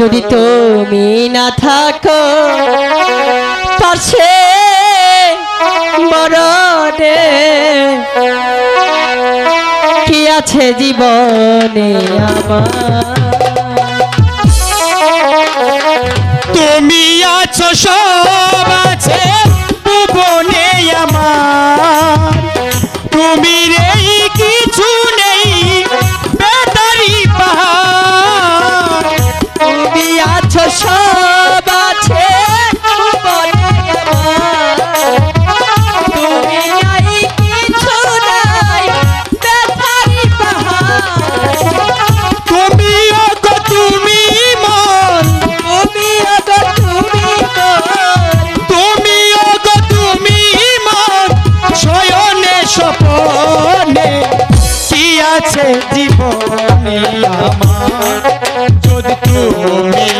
যদি তুমি না থাকো পাশে মরণে কি আছে জীবনে আমার? তুমি আছো সব মনে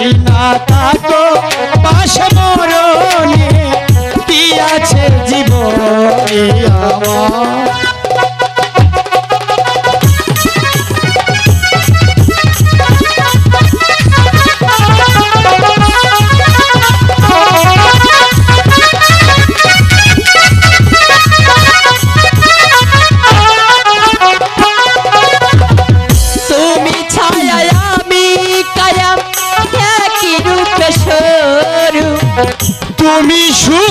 me julga.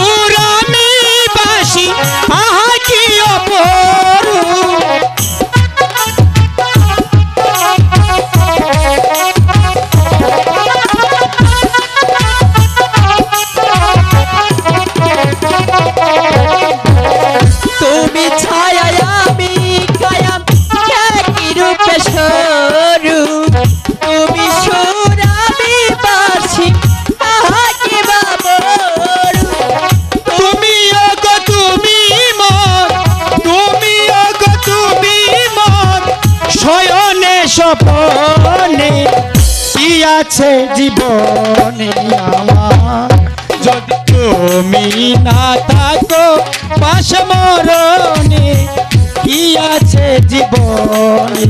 গোপনে কি আছে জীবনে আমার? যদি তুমি না থাকো পাশে মরনে কি আছে জীবনে?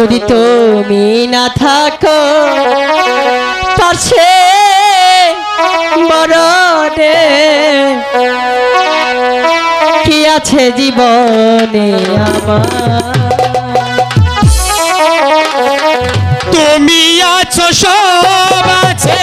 যদি তুমি না থাকো পাশে মরণে কি আছে জীবনে আমার? তুমি আছো সব আছে।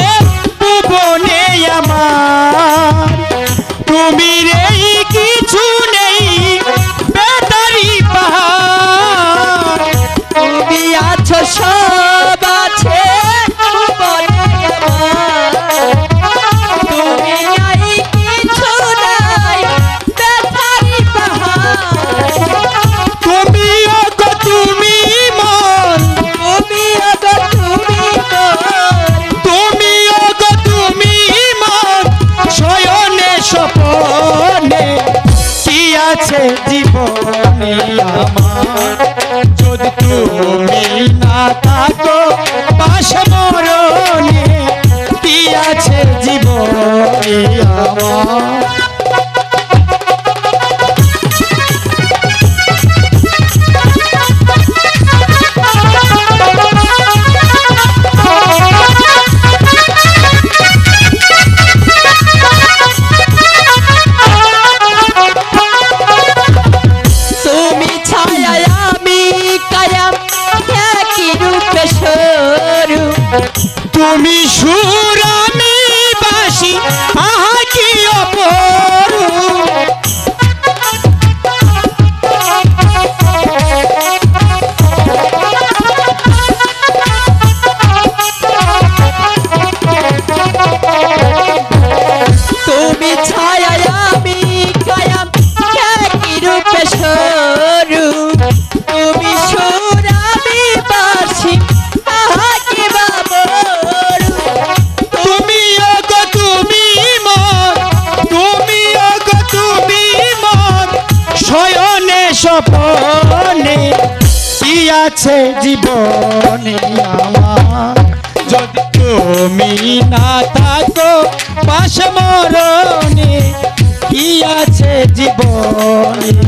আছে জীবনে আমার। যদি তুমি সরু। তুমি সুরা স্বপনে কি আছে জীবনে যদি তুমি না থাকো পাশে মরণে কি আছে জীবনে?